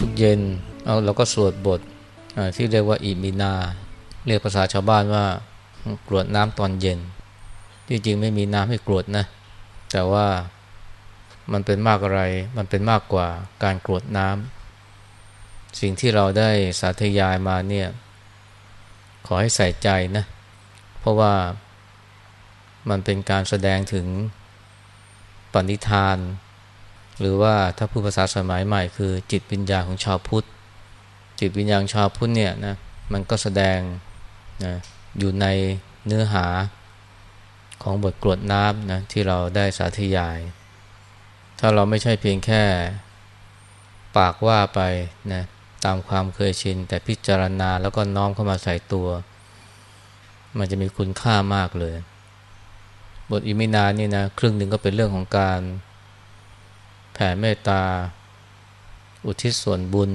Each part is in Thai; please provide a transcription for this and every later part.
ทุกเย็นเอาเราก็สวดบทที่เรียกว่าอิมินา เรียกภาษาชาวบ้านว่ากรวดน้ำตอนเย็น ที่จริงไม่มีน้ำให้กรวดนะ แต่ว่ามันเป็นมากอะไร มันเป็นมากกว่าการกรวดน้ำสิ่งที่เราได้สาธยายมาเนี่ยขอให้ใส่ใจนะ เพราะว่ามันเป็นการแสดงถึงปณิธาน หรือว่าถ้าพูดภาษาสมัยใหม่คือจิตวิญญาณของชาวพุทธ จิตวิญญาณชาวพุทธเนี่ยนะมันก็แสดงนะอยู่ในเนื้อหาของบทกรวดน้ำนะที่เราได้สาธยาย ถ้าเราไม่ใช่เพียงแค่ปากว่าไปนะตามความเคยชิน แต่พิจารณาแล้วก็น้อมเข้ามาใส่ตัว มันจะมีคุณค่ามากเลย บทอิมินานี่นะครึ่งหนึ่งก็เป็นเรื่องของการ แผ่เมตตา อุทิศส่วนบุญ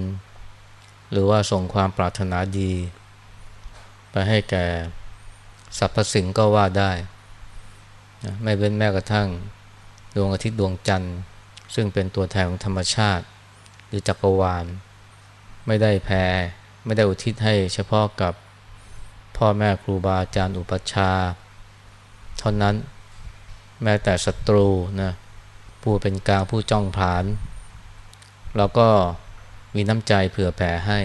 หรือว่าส่งความปรารถนาดี ไปให้แก่สรรพสิ่งก็ว่าได้ ไม่เว้นแม้กระทั่งดวงอาทิตย์ดวงจันทร์ ซึ่งเป็นตัวแทนของธรรมชาติ หรือจักรวาล ไม่ได้แผ่ไม่ได้อุทิศให้เฉพาะกับพ่อแม่ครูบาอาจารย์อุปัชฌาย์เท่านั้นแม้แต่ศัตรูนะ ผู้เป็นกลางผู้จ้องผานเราก็มีน้ำใจเผื่อแผ่ให้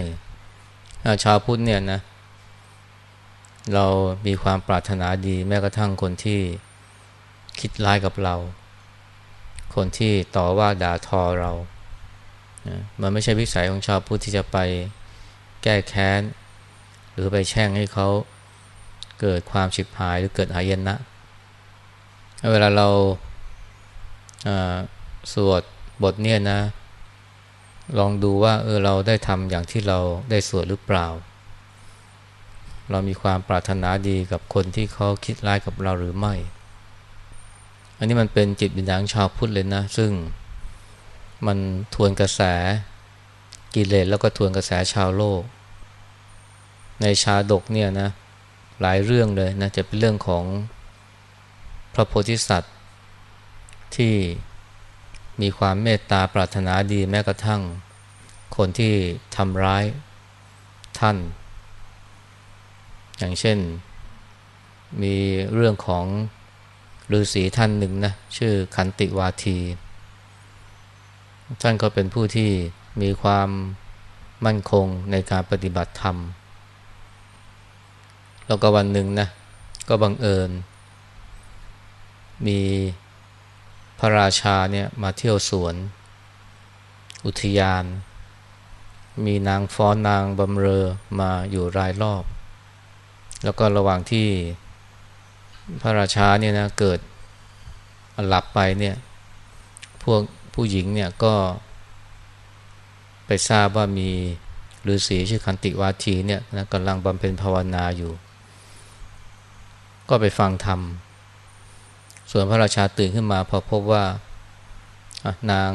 ชาวพุทธเนี่ยนะ เรามีความปรารถนาดีแม้กระทั่งคนที่คิดร้ายกับเรา คนที่ต่อว่าด่าทอเรา มันไม่ใช่วิสัยของชาวพุทธที่จะไปแก้แค้น หรือไปแช่งให้เขาเกิดความฉิบหายหรือเกิดหายนะ เวลาเรา สวดบทเนี่ยนะ ลองดูว่าเออเราได้ทำอย่างที่เราได้สวดหรือเปล่า เรามีความปรารถนาดีกับคนที่เขาคิดร้ายกับเราหรือไม่ อันนี้มันเป็นจิตวิญญาณชาวพุทธเลยนะ ซึ่งมันทวนกระแสกิเลสแล้วก็ทวนกระแสชาวโลก ในชาดกเนี่ยนะหลายเรื่องเลยนะจะเป็นเรื่องของพระโพธิสัตว์ ที่มีความเมตตาปรารถนาดีแม้กระทั่ง คนที่ทำร้ายท่าน อย่างเช่นมีเรื่องของฤาษีท่านหนึ่งนะชื่อขันติวาที ท่านก็เป็นผู้ที่มีความมั่นคงในการปฏิบัติธรรม แล้วก็วันหนึ่งนะก็บังเอิญ มี พระราชาเนี่ยมาเที่ยวสวน อุทยาน มีนางฟ้อนนางบำเรอมาอยู่รายรอบ แล้วก็ระหว่างที่พระราชาเนี่ยนะเกิดหลับไปเนี่ยพวกผู้หญิงเนี่ยก็ไปทราบว่ามีฤาษีชื่อคันติวาทีเนี่ยนะกำลังบำเพ็ญภาวนาอยู่ ก็ไปฟังธรรม ส่วนพระราชาตื่นขึ้นมาพอพบว่านาง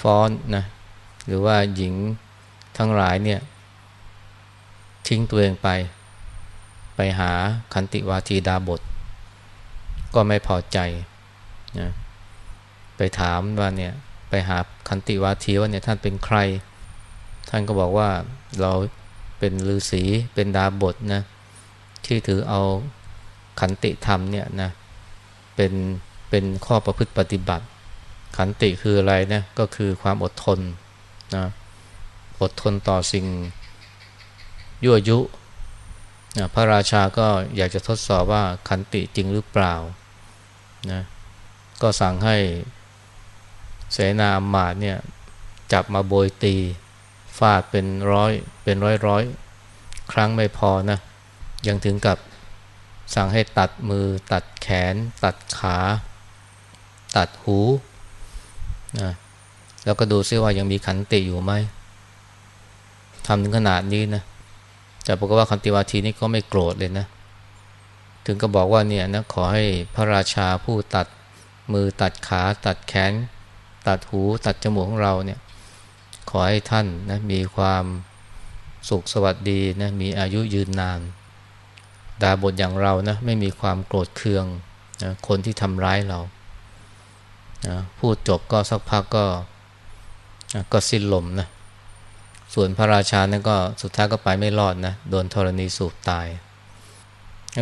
ฟ้อนนะหรือว่าหญิงทั้งหลายเนี่ย ทิ้งตัวเองไป ไปหาคันติวาทีดาบท ก็ไม่พอใจนะไปถามว่าเนี่ยไปหาคันติวาทีว่าเนี่ยท่านเป็นใคร ท่านก็บอกว่าเราเป็นฤาษีเป็นดาบทนะที่ถือเอาขันติธรรมเนี่ยนะเเป็นเป็นข้อประพฤติปฏิบัติ ขันติคืออะไรนะก็คือความอดทนนะอดทนต่อสิ่งยั่วยุนะพระราชาก็อยากจะทดสอบว่าขันติจริงหรือเปล่านะก็สั่งให้เสนาอมาตเนี่ยจับมาโบยตีฟาดเป็นร้อยเป็นร้อยร้อยครั้งไม่พอนะยังถึงกับ สั่งให้ตัดมือ ตัดแขน ตัดขา ตัดหูนะแล้วก็ดูซิว่ายังมีขันติอยู่ไหมทำถึงขนาดนี้นะแต่บอกว่าคันติวาทีนี่ก็ไม่โกรธเลยนะ ถึงก็บอกว่าเนี่ยนะขอให้พระราชาผู้ตัดมือตัดขา ตัดแขน ตัดหูตัดจมูกของเราเนี่ย ขอให้ท่านนะมีความสุขสวัสดีนะมีอายุยืนนาน ดาบทอย่างเรานะไม่มีความโกรธเคืองนะคนที่ทำร้ายเรานะพูดจบก็สักพักก็นะก็สิ้นลมนะส่วนพระราชานั้นก็สุดท้ายก็ไปไม่รอดนะโดนธรณีสูบตาย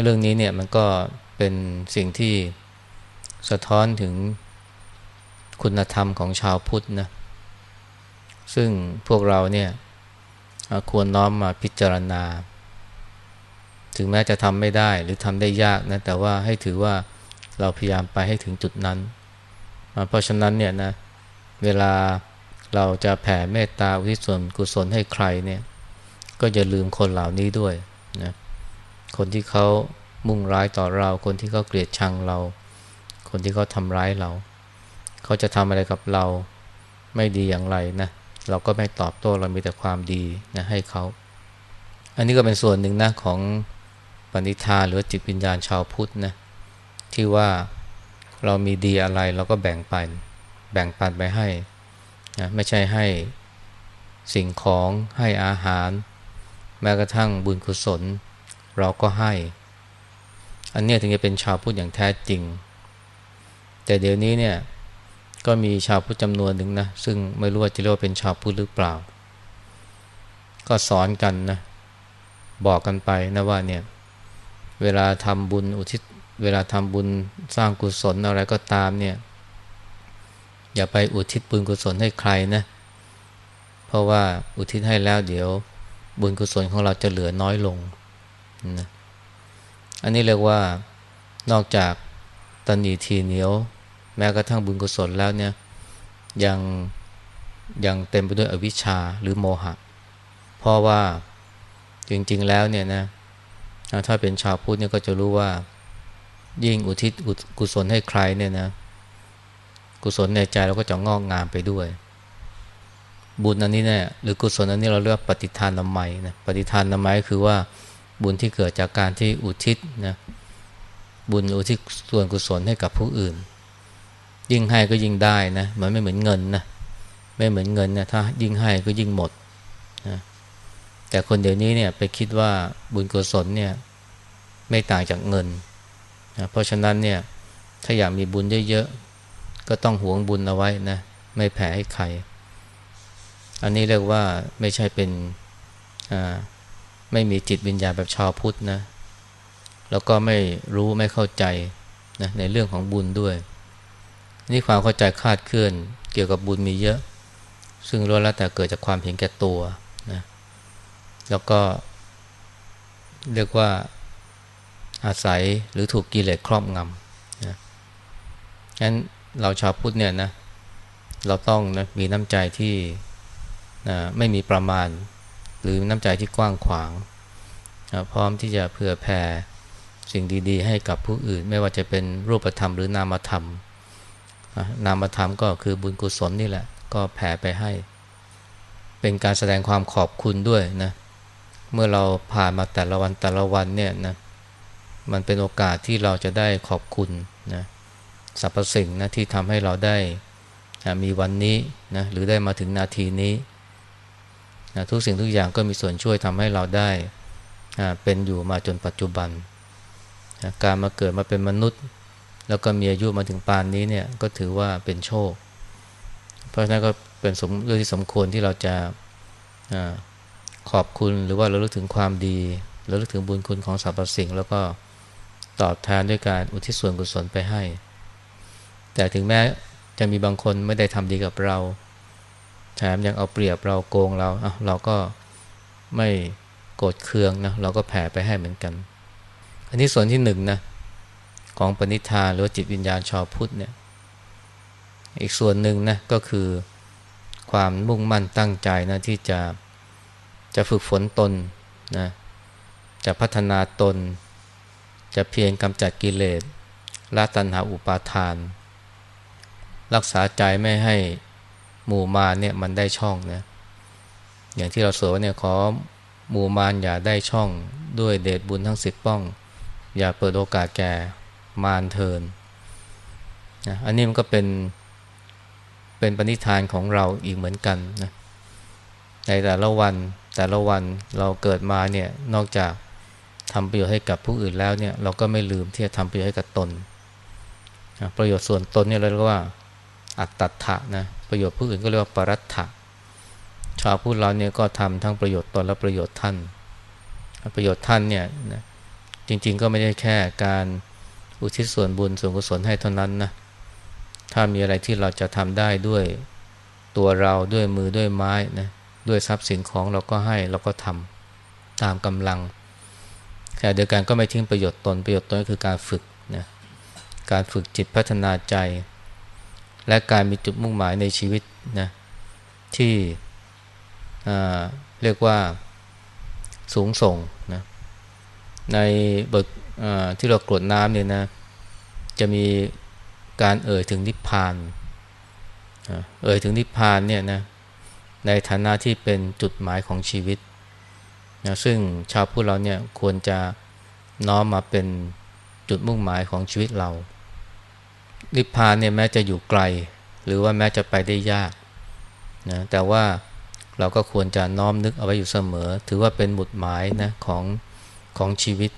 เรื่องนี้เนี่ยมันก็เป็นสิ่งที่สะท้อนถึงคุณธรรมของชาวพุทธนะซึ่งพวกเราเนี่ยควรน้อมมาพิจารณา ถึงแม้จะทำไม่ได้หรือทำได้ยากนะแต่ว่าให้ถือว่าเราพยายามไปให้ถึงจุดนั้น เพราะฉะนั้นเนี่ยนะเวลาเราจะแผ่เมตตาอุทิศส่วนกุศลให้ใครเนี่ยก็อย่าลืมคนเหล่านี้ด้วยนะคนที่เขามุ่งร้ายต่อเรา คนที่เขาเกลียดชังเรา คนที่เขาทำร้ายเรา เขาจะทำอะไรกับเราไม่ดีอย่างไรนะเราก็ไม่ตอบโต้เรามีแต่ความดีนะให้เขา อันนี้ก็เป็นส่วนหนึ่งนะของ ปณิธานหรือจิตวิญญาณชาวพุทธนะที่ว่าเรามีดีอะไรเราก็แบ่งปัน แบ่งปันไปให้นะไม่ใช่ให้สิ่งของให้อาหาร แม้กระทั่งบุญกุศล เราก็ให้ อันนี้ถึงจะเป็นชาวพุทธอย่างแท้จริง แต่เดี๋ยวนี้เนี่ยก็มีชาวพุทธจำนวนหนึ่งนะซึ่งไม่รู้ว่าจะเรียกว่าเป็นชาวพุทธหรือเปล่า ก็สอนกันนะบอกกันไปนะว่าเนี่ย เวลาทำบุญอุทิศเวลาทำบุญสร้างกุศลอะไรก็ตามเนี่ย อย่าไปอุทิศบุญกุศลให้ใครนะ เพราะว่าอุทิศให้แล้วเดี๋ยวบุญกุศลของเราจะเหลือน้อยลงนะอันนี้เรียกว่านอกจากตันนีทีเหนียว แม้กระทั่งบุญกุศลแล้วเนี่ยยังยังเต็มไปด้วยอวิชชาหรือโมหะ เพราะว่าจริงๆแล้วเนี่ยนะ ถ้าเป็นชาวพุทธเนี่ยก็จะรู้ว่า ยิ่งอุทิศกุศลให้ใครเนี่ยนะ กุศลในใจเราก็จะงอกงามไปด้วย บุญอันนี้เนี่ยหรือกุศลอันนี้เราเรียกว่าปฏิทานนามัยนะปฏิทานนามัยคือว่าบุญที่เกิดจากการที่อุทิศนะบุญอุทิศส่วนกุศลให้กับผู้อื่น ยิ่งให้ก็ยิ่งได้นะมันไม่เหมือนเงินนะไม่เหมือนเงินนะถ้ายิ่งให้ก็ยิ่งหมด แต่คนเดี๋ยวนี้เนี่ยไปคิดว่าบุญกุศลเนี่ยไม่ต่างจากเงินนะเพราะฉะนั้นเนี่ยถ้าอยากมีบุญเยอะๆ ก็ต้องหวงบุญเอาไว้นะไม่แผ่ให้ใคร อันนี้เรียกว่าไม่ใช่เป็นอ่าไม่มีจิตวิญญาณแบบชาวพุทธนะแล้วก็ไม่รู้ไม่เข้าใจนะในเรื่องของบุญด้วย นี่ความเข้าใจคาดเคลื่อนเกี่ยวกับบุญมีเยอะ ซึ่งล้วนแล้วแต่เกิดจากความเห็นแก่ตัว แล้วก็ เรียกว่าอาศัยหรือถูกกิเลสครอบงำนะงั้นเราชาวพุทธเนี่ยนะ เราต้องนะมีน้ำใจที่นะไม่มีประมาณ หรือน้ำใจที่กว้างขวางนะพร้อมที่จะเผื่อแผ่สิ่งดีๆ ให้กับผู้อื่น ไม่ว่าจะเป็นรูปธรรมหรือนามธรรม นามธรรมก็คือบุญกุศลนี่แหละ ก็แผ่ไปให้ เป็นการแสดงความขอบคุณด้วยนะเเมื่อเราผ่านมาแต่ละวันแต่ละวันเนี่ยนะมันเป็นโอกาสที่เราจะได้ขอบคุณนะสรรพสิ่งนะที่ทำให้เราได้มีวันนี้นะหรือได้มาถึงนาทีนี้นะทุกสิ่งทุกอย่างก็มีส่วนช่วยทำให้เราได้เป็นอยู่มาจนปัจจุบันนะการมาเกิดมาเป็นมนุษย์ แล้วก็มีอายุมาถึงปานนี้เนี่ยก็ถือว่าเป็นโชค เพราะฉะนั้นก็เป็นสมเรื่องที่สมควรที่เราจะ ขอบคุณหรือว่าเราลึกถึงความดีเราลึกถึงบุญคุณของสรรพสิ่ง แล้วก็ตอบแทนด้วยการอุทิศส่วนกุศลไปให้ แต่ถึงแม้จะมีบางคนไม่ได้ทำดีกับเรา แถมยังเอาเปรียบเราโกงเราเเราก็ไม่โกรธเคืองนะเราก็แผ่ไปให้เหมือนกัน อันนี้ส่วนที่หนึ่งนะของปณิธานหรือจิตวิญญาณชาวพุทธเนี่ยอีกส่วนหนึ่งนะก็คือความมุ่งมั่นตั้งใจนะที่จะ จะฝึกฝนตนนะจะพัฒนาตน จะเพียงกำจัดกิเลสละตัณหาอุปาทาน รักษาใจไม่ให้หมู่มารเนี่ยมันได้ช่องนะอย่างที่เราสวดเนี่ยขอหมู่มารอย่าได้ช่องด้วยเดชบุญทั้งสิบป้อง อย่าเปิดโอกาสแก่มารเทินนะอันนี้มันก็เป็นเป็นปณิธานของเราอีกเหมือนกันนะในแต่ละวัน แต่ละวันเราเกิดมาเนี่ยนอกจากทำประโยชน์ให้กับผู้อื่นแล้วเนี่ยเราก็ไม่ลืมที่จะทำประโยชน์ให้กับตน ประโยชน์ส่วนตนเนี่ยเราเรียกว่าอัตตถะนะประโยชน์ผู้อื่นก็เรียกว่าปรัตถะชาวพุทธเราเนี่ยก็ทำทั้งประโยชน์ตนและประโยชน์ท่าน ประโยชน์ท่านเนี่ยนะจริงๆก็ไม่ได้แค่การอุทิศส่วนบุญส่วนกุศลให้เท่านั้นนะถ้ามีอะไรที่เราจะทำได้ด้วยตัวเราด้วยมือด้วยไม้นะ ด้วยทรัพย์สินของเราก็ให้เราก็ทำตามกำลังแต่เดียวกันก็ไม่ทิ้งประโยชน์ตนประโยชน์ตนก็คือการฝึกนะการฝึกจิตพัฒนาใจ และการมีจุดมุ่งหมายในชีวิตนะที่เรียกว่าสูงส่งนะในบทที่เรากรวดน้ำเนี่ยนะจะมีการเอ่ยถึงนิพพาน เอ่ยถึงนิพพานเนี่ยนะ ในฐานะที่เป็นจุดหมายของชีวิตนะซึ่งชาวพุทธเราเนี่ยควรจะน้อมมาเป็นจุดมุ่งหมายของชีวิตเรา นิพพานเนี่ยแม้จะอยู่ไกล หรือว่าแม้จะไปได้ยากนะแต่ว่าเราก็ควรจะน้อมนึกเอาไว้อยู่เสมอ ถือว่าเป็นหมุดหมายนะของของชีวิต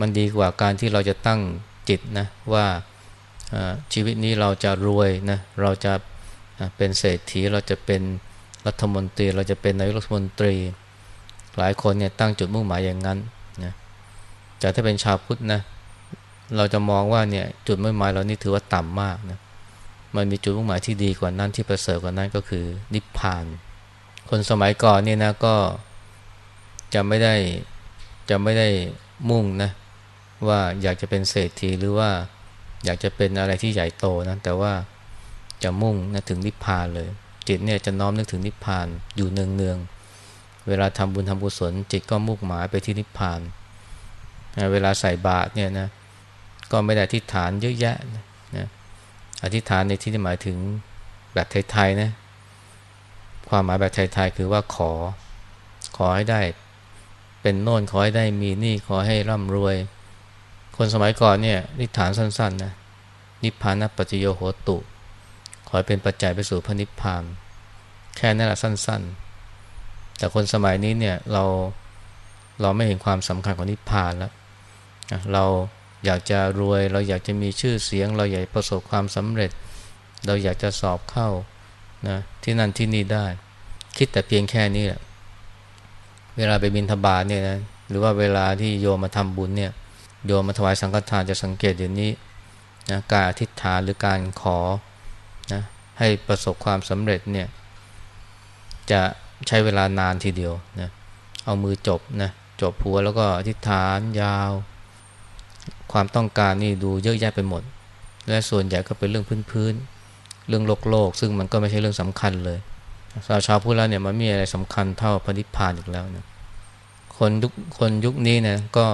มันดีกว่าการที่เราจะตั้งจิตนะว่าชีวิตนี้เราจะรวยนะเราจะเป็นเศรษฐีเราจะเป็น รัฐมนตรีเราจะเป็นนายกรัฐมนตรี หลายคนเนี่ยตั้งจุดมุ่งหมายอย่างนั้นนะแต่ถ้าเป็นชาวพุทธนะเราจะมองว่าเนี่ยจุดมุ่งหมายเรานี่ถือว่าต่ำมากนะมันมีจุดมุ่งหมายที่ดีกว่านั้นที่ประเสริฐกว่านั้นก็คือนิพพาน คนสมัยก่อนเนี่ยนะก็จะไม่ได้จะไม่ได้มุ่งนะว่าอยากจะเป็นเศรษฐีหรือว่าอยากจะเป็นอะไรที่ใหญ่โตนะแต่ว่าจะมุ่งนะถึงนิพพานเลย จิตเนี่ยจะน้อมนึกถึงนิพพานอยู่เนืองๆเวลาทำบุญทำกุศลจิตก็มุ่งหมายไปที่นิพพานเวลาใส่บาตรเนี่ยนะก็ไม่ได้อธิษฐานเยอะแยะนะอธิษฐานในที่นี้หมายถึงแบบไทยๆนะความหมายแบบไทยๆคือว่าขอ ขอให้ได้เป็นโน่นขอให้ได้มีนี่ขอให้ร่ำรวย คนสมัยก่อนเนี่ยนิฐานสั้นๆนะนิพพานปัจโยโหตุ ขอให้เป็นปัจจัยไปสู่พระนิพพาน แค่นั้นแหละสั้น ๆ แต่คนสมัยนี้เนี่ยเราเราไม่เห็นความสำคัญของนิพพานแล้วเราอยากจะรวย เราอยากจะมีชื่อเสียง เราอยากประสบความสำเร็จ เราอยากจะสอบเข้านะที่นั่นที่นี่ได้ คิดแต่เพียงแค่นี้แหละเวลาไปบินทบาทเนี่ยนะหรือว่าเวลาที่โยมมาทำบุญเนี่ยโยมมาถวายสังฆทานจะสังเกตเดี๋ยวนี้นะการอธิษฐานหรือการขอ ให้ประสบความสำเร็จเนี่ยจะใช้เวลานานทีเดียวนะเอามือจบนะจบหัวแล้วก็อธิษฐานยาว ความต้องการนี่ดูเยอะแยะไปหมด และส่วนใหญ่ก็เป็นเรื่องพื้นๆเรื่องโลกโลก ซึ่งมันก็ไม่ใช่เรื่องสำคัญเลยสาวชาวพูดแล้วเนี่ยมันมีอะไรสำคัญเท่าพระนิพพานอีกแล้วนะคนยุคคนยุคนี้นะก็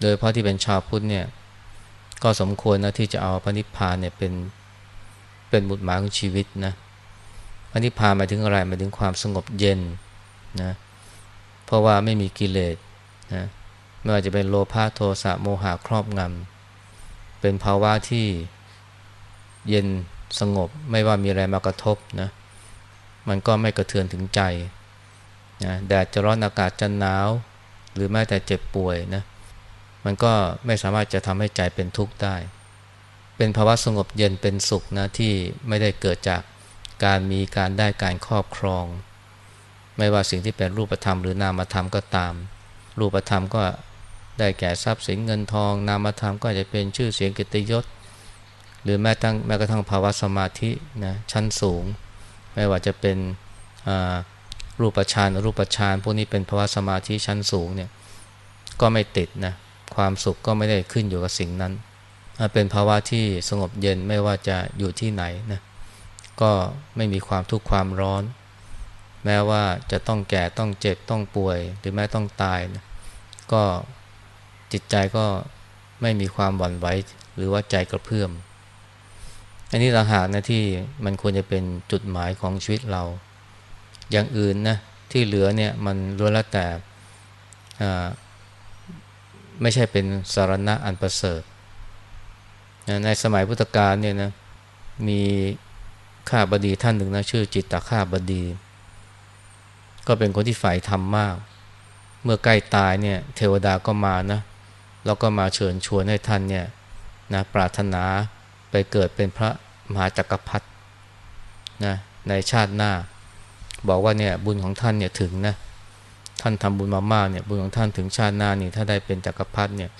โดยเพราะที่เป็นชาวพุทธเนี่ยก็สมควรนะที่จะเอาพระนิพพานเนี่ยเป็น เป็นบุตรหมายของชีวิตนะพระนิพพานหมายถึงอะไรหมายถึงความสงบเย็นนะเพราะว่าไม่มีกิเลสนะไม่ว่าจะเป็นโลภะโทสะโมหะครอบงำเป็นภาวะที่เย็นสงบไม่ว่ามีอะไรมากระทบนะมันก็ไม่กระเทือนถึงใจนะแดดจะร้อนอากาศจะหนาว หรือแม้แต่เจ็บป่วยนะมันก็ไม่สามารถจะทำให้ใจเป็นทุกข์ได้ เป็นภาวะสงบเย็นเป็นสุขนะที่ไม่ได้เกิดจากการมีการได้การครอบครอง ไม่ว่าสิ่งที่เป็นรูปธรรมหรือนามธรรมก็ตาม รูปธรรมก็ได้แก่ทรัพย์สินเงินทอง นามธรรมก็จะเป็นชื่อเสียงกิตยศ หรือแม้ทั้งแม้กระทั่งภาวะสมาธินะชั้นสูง ไม่ว่าจะเป็นรูปฌานรูปฌานพวกนี้เป็นภาวะสมาธิชั้นสูงเนี่ยก็ไม่ติดนะความสุขก็ไม่ได้ขึ้นอยู่กับสิ่งนั้น เป็นภาวะที่สงบเย็นไม่ว่าจะอยู่ที่ไหนนะก็ไม่มีความทุกข์ความร้อน แม้ว่าจะต้องแก่ต้องเจ็บต้องป่วย หรือแม้ต้องตายนะก็จิตใจก็ไม่มีความหวั่นไหวหรือว่าใจกระเพื่อม อันนี้ต่างหากนะที่มันควรจะเป็นจุดหมายของชีวิตเรา อย่างอื่นนะที่เหลือเนี่ยมันล้วนแล้วแต่ไม่ใช่เป็นสารณะอันประเสริฐ ในสมัยพุทธกาลเนี่ยนะมีข้าบดีท่านหนึ่งนะชื่อจิตตข้าบดี ก็เป็นคนที่ฝ่ายธรรมมาก เมื่อใกล้ตายเนี่ยเทวดาก็มานะแล้วก็มาเชิญชวนให้ท่านเนี่ยนะปรารถนาไปเกิดเป็นพระมหาจักรพรรดินะในชาติหน้า บอกว่าเนี่ยบุญของท่านเนี่ยถึงนะท่านทำบุญมามากเนี่ยบุญของท่านถึงชาติหน้านี่ถ้าได้เป็นจักรพรรดิเนี่ย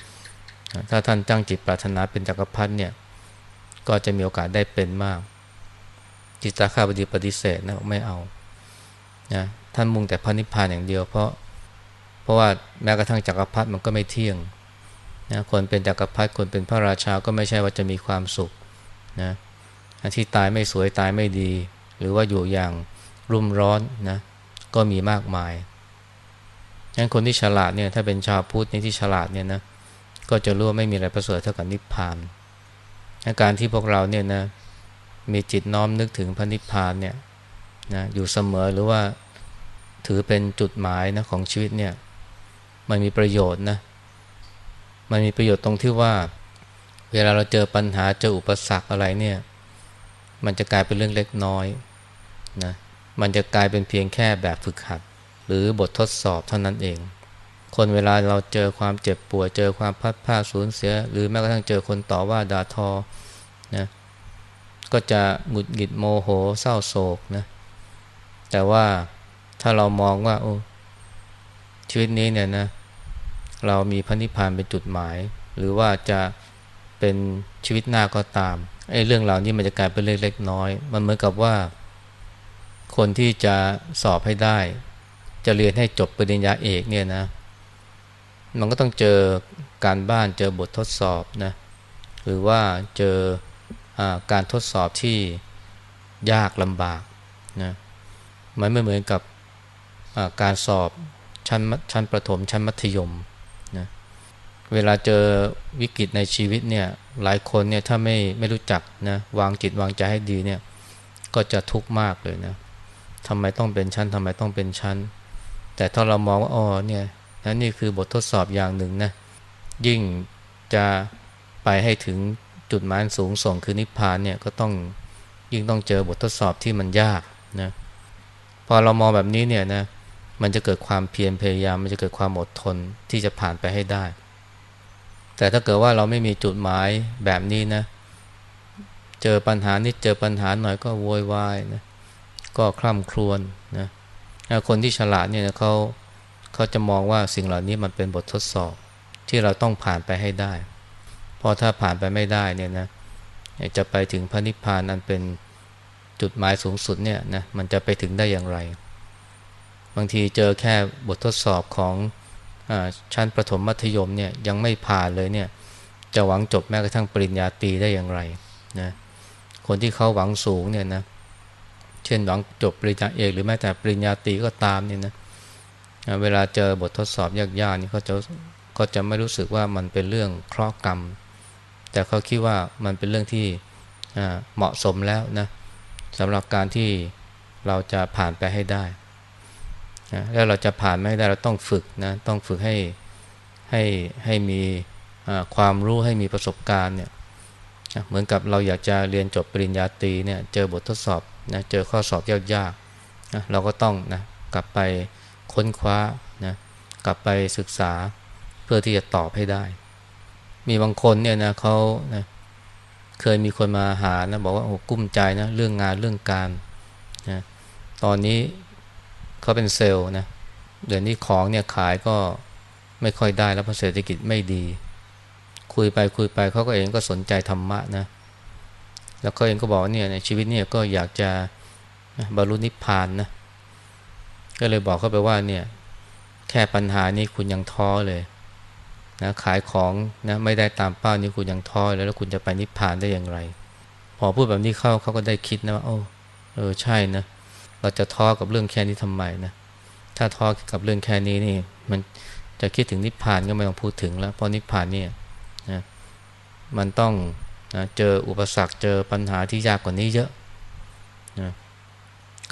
ถ้าท่านตั้งจิตปรารถนาเป็นจักรพรรดิเนี่ย ก็จะมีโอกาสได้เป็นมาก จิตตาคาบดีปฏิเสธนะไม่เอานะท่านมุ่งแต่พระนิพพานอย่างเดียว เพราะเพราะว่าแม้กระทั่งจักรพรรดิมันก็ไม่เที่ยงนะคนเป็นจักรพรรดิคนเป็นพระราชาก็ไม่ใช่ว่าจะมีความสุขนะที่ตายไม่สวยตายไม่ดี หรือว่าอยู่อย่างรุ่มร้อนนะก็มีมากมายงั้นคนที่ฉลาดเนี่ยถ้าเป็นชาวพุทธนี่ที่ฉลาดเนี่ยนะ ก็จะรู้ว่าไม่มีอะไรประเสริฐเท่ากับนิพพานอาการที่พวกเราเนี่ยนะมีจิตน้อมนึกถึงพระนิพพานเนี่ยนะอยู่เสมอหรือว่าถือเป็นจุดหมายนะของชีวิตเนี่ยมันมีประโยชน์นะมันมีประโยชน์ตรงที่ว่า เวลาเราเจอปัญหาเจออุปสรรคอะไรเนี่ยมันจะกลายเป็นเรื่องเล็กน้อยนะมันจะกลายเป็นเพียงแค่แบบฝึกหัด หรือบททดสอบเท่านั้นเอง คนเวลาเราเจอความเจ็บปวดเจอความพัดผ้าสูญเสีย หรือแม้กระทั่งเจอคนต่อว่าด่าทอนะก็จะหงุดหงิดโมโหเศร้าโศกนะแต่ว่าถ้าเรามองว่าโอ้ชีวิตนี้เนี่ยนะเรามีพระนิพพานเป็นจุดหมาย หรือว่าจะเป็นชีวิตหน้าก็ตามไอ้เรื่องเหล่านี้มันจะกลายเป็นเรื่องเล็กน้อย มันเหมือนกับว่า คนที่จะสอบให้ได้ จะเรียนให้จบปริญญาเอกเนี่ยนะ มันก็ต้องเจอการบ้านเจอบททดสอบนะหรือว่าเจออการทดสอบที่ยากลำบากนะมันไม่เหมือนกับการสอบชั้นชั้นประถมชั้นมัธยมนะเวลาเจอวิกฤตในชีวิตเนี่ยหลายคนเนี่ยถ้าไม่ไม่รู้จักนะวางจิตวางใจให้ดีเนี่ยก็จะทุกข์มากเลยนะทำไมต้องเป็นชั้นทำไมต้องเป็นชั้น แต่ถ้าเรามองว่าอ๋อเนี่ย นั่นนี่คือบททดสอบอย่างหนึ่งนะยิ่งจะไปให้ถึงจุดหมายสูงส่งคือนิพพานเนี่ยก็ต้องยิ่งต้องเจอบททดสอบที่มันยากนะพอเรามองแบบนี้เนี่ยนะมันจะเกิดความเพียรพยายาม มันจะเกิดความอดทนที่จะผ่านไปให้ได้ แต่ถ้าเกิดว่าเราไม่มีจุดหมายแบบนี้นะ เจอปัญหานิดเจอปัญหาหน่อยก็โวยวายนะก็คร่ำครวญนะคนที่ฉลาดเนี่ยเขา เขาจะมองว่าสิ่งเหล่านี้มันเป็นบททดสอบที่เราต้องผ่านไปให้ได้ เพราะถ้าผ่านไปไม่ได้เนี่ยนะจะไปถึงพระนิพพานอันเป็นจุดหมายสูงสุดเนี่ยนะมันจะไปถึงได้อย่างไร บางทีเจอแค่บททดสอบของชั้นประถมมัธยมเนี่ยยังไม่ผ่านเลยเนี่ยจะหวังจบแม้กระทั่งปริญญาตรีได้อย่างไรนะคนที่เขาหวังสูงเนี่ยนะเช่นหวังจบปริญญาเอกหรือแม้แต่ปริญญาตรีก็ตามเนี่ยนะ เวลาเจอบททดสอบยากๆนี่เขาจะก็จะไม่รู้สึกว่ามันเป็นเรื่องเคราะห์กรรม แต่เขาคิดว่ามันเป็นเรื่องที่เหมาะสมแล้วนะสำหรับการที่เราจะผ่านไปให้ได้นะแล้วเราจะผ่านไม่ได้เราต้องฝึกนะต้องฝึกให้ให้ให้มีความรู้ให้มีประสบการณ์เนี่ยเหมือนกับเราอยากจะเรียนจบปริญญาตรีเนี่ยเจอบททดสอบนะเจอข้อสอบยากๆนะเราก็ต้องนะกลับไป ค้นคว้านะกลับไปศึกษาเพื่อที่จะตอบให้ได้ มีบางคนเนี่ยนะเขานะเคยมีคนมาหานะบอกว่าโอ้กุ้มใจนะเรื่องงานเรื่องการนะตอนนี้เขาเป็นเซลล์นะเดี๋ยวนี้ของเนี่ยขายก็ไม่ค่อยได้แล้วเพราะเศรษฐกิจไม่ดี คุยไปคุยไปเขาก็เองก็สนใจธรรมะนะแล้วเขาเองก็บอกเนี่ยในชีวิตเนี่ยก็อยากจะบรรลุนิพพานนะ ก็เลยบอกเขาไปว่าเนี่ย แค่ปัญหานี้คุณยังท้อเลยนะขายของนะไม่ได้ตามเป้านี้คุณยังท้อแล้วแล้วคุณจะไปนิพพานได้อย่างไร พอพูดแบบนี้เข้าเขาก็ได้คิดนะว่าโอ้เออใช่นะเราจะท้อกับเรื่องแค่นี้ทำไมนะถ้าท้อกับเรื่องแค่นี้นี่ มันจะคิดถึงนิพพานก็ไม่ต้องพูดถึงแล้วเพราะนิพพานเนี่ยนะมันต้องนะเจออุปสรรคเจอปัญหาที่ยากกว่านี้เยอะนะ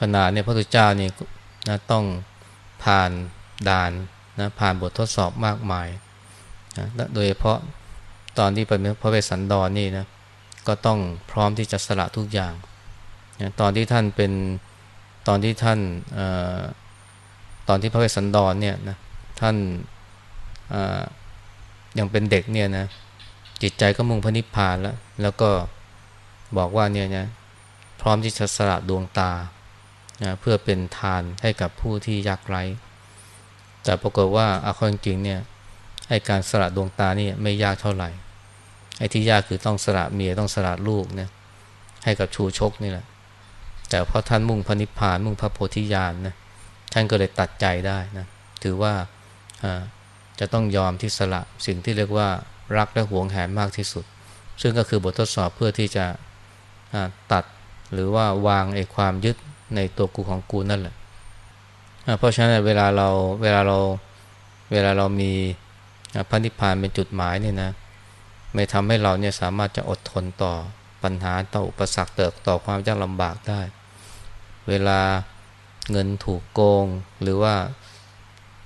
ขนาดเนี่ยพระพุทธเจ้านี่ย นะต้องผ่านด่านนะผ่านบททดสอบมากมายนะโดยเฉพาะตอนที่เป็นพระเวสสันดรนนี่นะก็ต้องพร้อมที่จะสละทุกอย่างนะตอนที่ท่านเป็นตอนที่ท่านอตอนที่พระเวสสันดรเนี่ยนะท่านยังเป็นเด็กเนี่ยนะจิตใจก็มุ่งพระนิพพานแล้ว แล้วก็บอกว่าเนี่ยนะพร้อมที่จะสละดวงตา นะเพื่อเป็นทานให้กับผู้ที่ยากไร้แต่ปรากฏว่าอาคจริงเนี่ยให้การสละดวงตานี่ไม่ยากเท่าไหร่ไอ้ที่ยากคือต้องสละเมียต้องสละลูกเนี่ยให้กับชูชกนี่แหละ แต่พอท่านมุ่งพระนิพพานมุ่งพระโพธิญาณนะท่านก็เลยตัดใจได้นะถือว่าจะต้องยอมที่สละสิ่งที่เรียกว่ารักและหวงแหนมากที่สุด ซึ่งก็คือบททดสอบเพื่อที่จะตัดหรือว่าวางไอ้ความยึด ในตัวกูของกูนั่นแหละเพราะฉะนั้นเวลาเราเวลาเราเวลาเรามีพระนิพพานเป็นจุดหมายเนี่ยนะไม่ทำให้เราเนี่ยสามารถจะอดทนต่อปัญหาต่ออุปสรรคเติบต่อความยากลำบากได้ เวลาเงินถูกโกงหรือว่า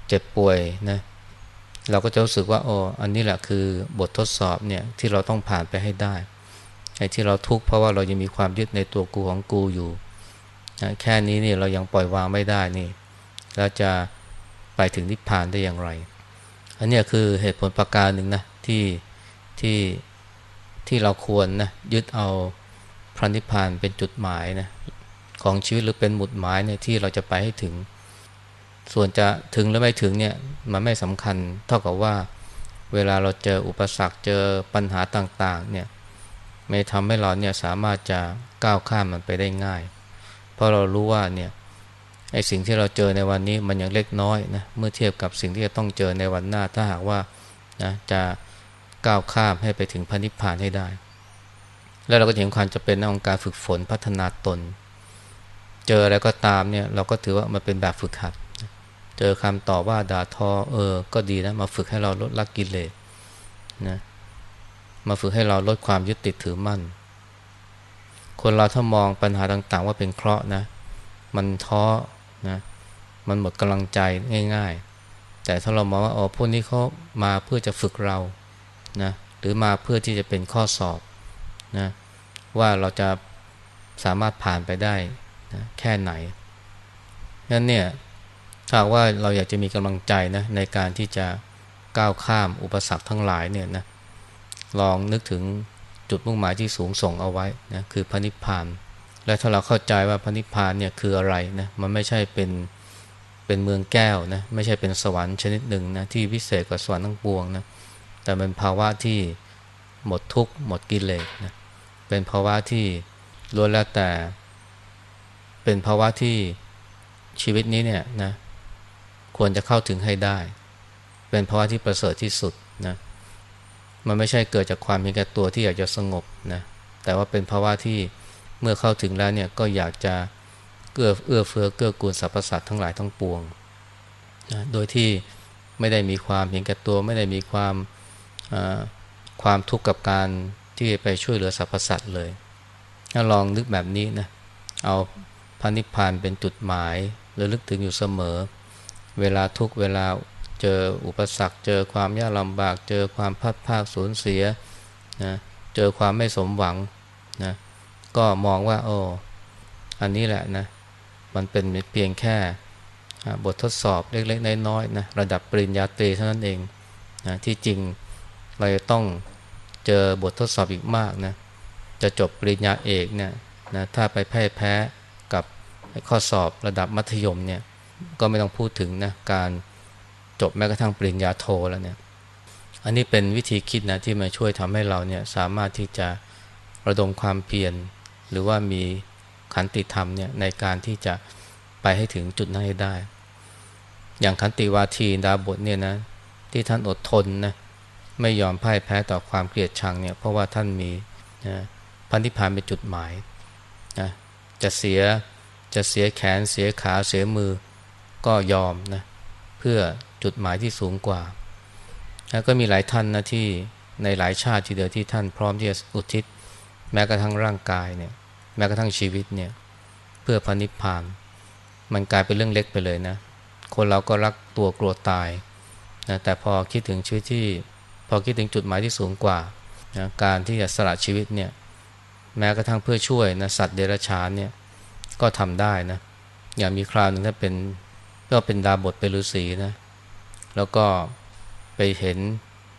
เจ็บป่วยนะเราก็จะรู้สึกว่าโอ้อันนี้แหละคือบททดสอบเนี่ยที่เราต้องผ่านไปให้ได้ไอ้ที่เราทุกข์เพราะว่าเรายังมีความยึดในตัวกูของกูอยู่ นะแค่นี้นี่เรายังปล่อยวางไม่ได้นี่แล้วจะไปถึงนิพพานได้อย่างไร อันนี้คือเหตุผลประการหนึ่งนะที่ที่ที่เราควรนะยึดเอาพระนิพพานเป็นจุดหมายนะของชีวิตหรือเป็นหมุดหมายเนี่ยที่เราจะไปให้ถึง ส่วนจะถึงหรือไม่ถึงเนี่ยมันไม่สำคัญ เท่ากับว่าเวลาเราเจออุปสรรคเจอปัญหาต่างๆเนี่ยไม่ทำให้เราเนี่ยสามารถจะก้าวข้ามมันไปได้ง่าย เพราะเรารู้ว่าเนี่ยไอ้สิ่งที่เราเจอในวันนี้มันยังเล็กน้อยนะเมื่อเทียบกับสิ่งที่จะต้องเจอในวันหน้าถ้าหากว่านะจะก้าวข้ามให้ไปถึงพระนิพพานให้ได้ แล้วเราก็เห็นความจะเป็นของการฝึกฝนพัฒนาตน เจออะไรก็ตามเนี่ยเราก็ถือว่ามันเป็นแบบฝึกหัด เจอคำต่อว่าด่าทอเออ ก็ดีนะมาฝึกให้เราลดละกิเลสนะมาฝึกให้เราลดความยึดติดถือมั่น คนเราถ้ามองปัญหาต่างๆ ว่าเป็นเคราะห์นะ มันท้อนะมันหมดกำลังใจง่าย ๆ แต่ถ้าเรามองว่าอ๋อพวกนี้เขามาเพื่อจะฝึกเรานะหรือมาเพื่อที่จะเป็นข้อสอบนะว่าเราจะสามารถผ่านไปได้นะแค่ไหนนั้นเนี่ยถ้าว่าเราอยากจะมีกำลังใจนะในการที่จะก้าวข้ามอุปสรรคทั้งหลายเนี่ยนะลองนึกถึง จุดมุ่งหมายที่สูงส่งเอาไว้นะคือพระนิพพาน และถ้าเราเข้าใจว่าพระนิพพานเนี่ยคืออะไรนะมันไม่ใช่เป็นเป็นเมืองแก้วนะไม่ใช่เป็นสวรรค์ชนิดหนึ่งนะที่วิเศษกว่าสวรรค์ทั้งปวงนะแต่เป็นภาวะที่หมดทุกข์หมดกิเลสนะเป็นภาวะที่ล้วนแล้วแต่ เป็นภาวะที่ชีวิตนี้เนี่ยนะควรจะเข้าถึงให้ได้ เป็นภาวะที่ประเสริฐที่สุดนะ มันไม่ใช่เกิดจากความมีแก่ตัวที่อยากจะสงบนะแต่ว่าเป็นภาวะที่เมื่อเข้าถึงแล้วเนี่ยก็อยากจะเกื้อเอื้อเฟื้อเกื้อกูลสรรพสัตว์ทั้งหลายทั้งปวงนะโดยที่ไม่ได้มีความเห็นแก่ตัว ไม่ได้มีความความทุกข์กับการที่ไปช่วยเหลือสรรพสัตว์เลยถ้าลองนึกแบบนี้นะเอาพระนิพพานเป็นจุดหมายระลึกถึงอยู่เสมอ เวลาทุกเวลา เจออุปสรรค เจอความยากลำบาก เจอความพัดภาคสูญเสียนะเจอความไม่สมหวังนะก็มองว่าโอ้อันนี้แหละนะมันเป็นเพียงแค่บททดสอบเล็กๆน้อยๆนะระดับปริญญาตรีเท่านั้นเองนะที่จริงเราจะต้องเจอบททดสอบอีกมากนะจะจบปริญญาเอกเนี่ยนะถ้าไปแพ้แพ้กับข้อสอบระดับมัธยมเนี่ยก็ไม่ต้องพูดถึงนะการ จบแม้กระทั่งปริญญาโทแล้วเนี่ยอันนี้เป็นวิธีคิดนะที่มาช่วยทำให้เราเนี่ยสามารถที่จะระดมความเพียรหรือว่ามีขันติธรรมเนี่ยในการที่จะไปให้ถึงจุดนั้นให้ได้ อย่างขันติวาทีดาบทเนี่ยนะที่ท่านอดทนนะไม่ยอมพ่ายแพ้ต่อความเกลียดชังเนี่ยเพราะว่าท่านมีนะพันธิพานเป็นจุดหมายนะจะเสียจะเสียแขนเสียขาเสียมือก็ยอมนะเพื่อ จุดหมายที่สูงกว่าแล้วก็มีหลายท่านนะที่ในหลายชาติทีเดียวที่ท่านพร้อมที่จะอุทิศ แม้กระทั่งร่างกายเนี่ยแม้กระทั่งชีวิตเนี่ยเพื่อพันิพพาน มันกลายเป็นเรื่องเล็กไปเลยนะ คนเราก็รักตัวกลัวตายนะแต่พอคิดถึงชีวิตที่พอคิดถึงจุดหมายที่สูงกว่านะการที่จะสละชีวิตเนี่ยแม้กระทั่งเพื่อช่วยนะสัตว์เดรัจฉานเนี่ยก็ทำได้นะอย่างมีคราวหนึ่งถ้าเป็นก็เป็นดาบทเป็นฤาษีนะ แล้วก็ไปเห็น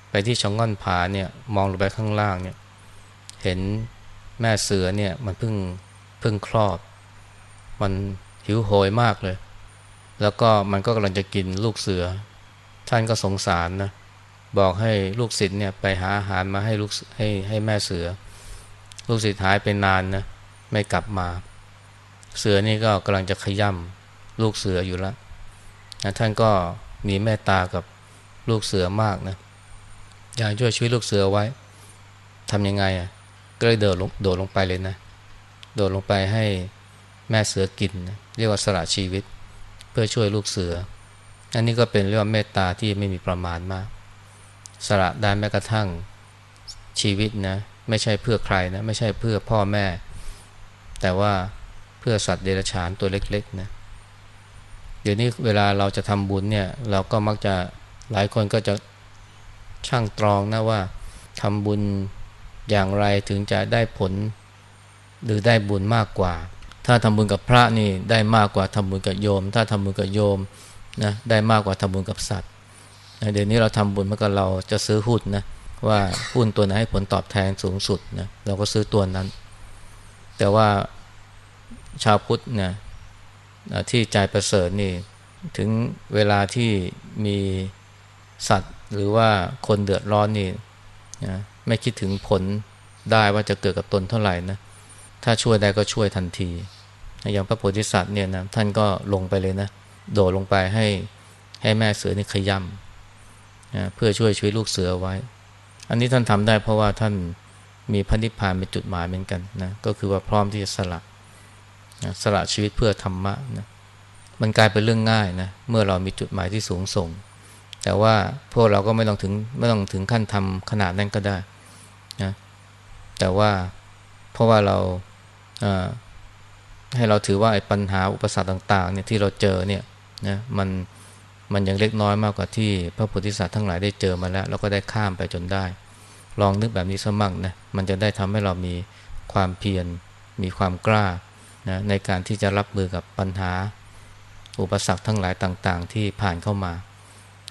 ไปที่ช่องง่อนผาเนี่ยมองลงไปข้างล่างเนี่ยเห็นแม่เสือเนี่ยมันเพิ่งเพิ่งคลอด มันหิวโหยมากเลย แล้วก็มันก็กำลังจะกินลูกเสือ ท่านก็สงสารนะบอกให้ลูกศิษย์เนี่ยไปหาอาหารมาให้ลูกให้ให้แม่เสือ ลูกศิษย์หายไปนานนะไม่กลับมา เสือนี่ก็กำลังจะขย่ำลูกเสืออยู่แล้วนะท่านก็ มีเมตตากับลูกเสือมากนะอยากช่วยชีวิตลูกเสือไว้ทำยังไงอะก็เลยเดินลงโดดลงไปเลยนะ โดดลงไปให้แม่เสือกินนะเรียกว่าสละชีวิต เพื่อช่วยลูกเสือ อันนี้ก็เป็นเรื่องเมตตาที่ไม่มีประมาณมาก สละได้แม้กระทั่งชีวิตนะไม่ใช่เพื่อใครนะไม่ใช่เพื่อพ่อแม่ แต่ว่าเพื่อสัตว์เดรัจฉานตัวเล็กๆนะเเดี๋ยวนี้เวลาเราจะทำบุญเนี่ย เราก็มักจะหลายคนก็จะช่างตรองนะว่าทำบุญอย่างไรถึงจะได้ผล หรือได้บุญมากกว่า ถ้าทำบุญกับพระนี่ได้มากกว่าทำบุญกับโยม ถ้าทำบุญกับโยมนะได้มากกว่าทำบุญกับสัตว์เดี๋ยวนี้เราทำบุญเมื่อกี้เราจะซื้อหุ้นนะว่าหุ้นตัวไหนให้ผลตอบแทนสูงสุดนะเราก็ซื้อตัวนั้น แต่ว่าชาวพุทธเนี่ย ที่ใจประเสริฐนี่ถึงเวลาที่มีสัตว์หรือว่าคนเดือดร้อนนี่นะไม่คิดถึงผลได้ว่าจะเกิดกับตนเท่าไหร่นะถ้าช่วยได้ก็ช่วยทันที อย่างพระโพธิสัตว์เนี่ยนะท่านก็ลงไปเลยนะ โดดลงไปให้ให้แม่เสือนี่ขย่ำนะเพื่อช่วยช่วยลูกเสือไว้ อันนี้ท่านทำได้เพราะว่าท่านมีพันธิพานเป็นจุดหมายเหมือนกันนะก็คือว่าพร้อมที่จะสละ นะสละชีวิตเพื่อธรรมะนะมันกลายเป็นเรื่องง่ายนะเมื่อเรามีจุดหมายที่สูงส่ง แต่ว่าพวกเราก็ไม่ต้องถึงไม่ต้องถึงขั้นทำขนาดนั้นก็ได้นะแต่ว่าเพราะว่าเราให้เราถือว่าไอ้ปัญหาอุปสรรคต่างๆเนี่ยที่เราเจอเนี่ยนะมันมันยังเล็กน้อยมากกว่าที่พระโพธิสัตว์ทั้งหลายได้เจอมาแล้วแล้วก็ได้ข้ามไปจนได้ ลองนึกแบบนี้สมั่งนะมันจะได้ทำให้เรามีความเพียรมีความกล้า นะในการที่จะรับมือกับปัญหา อุปสรรคทั้งหลายต่าง ๆ ที่ผ่านเข้ามา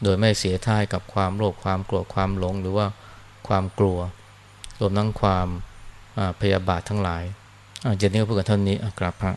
โดยไม่เสียท่ายกับความโลภความโกรธความหลง หรือว่าความกลัวรวมทั้งความพยาบาททั้งหลายเจนนี้ก็พูดกันเท่านี้กราบพระ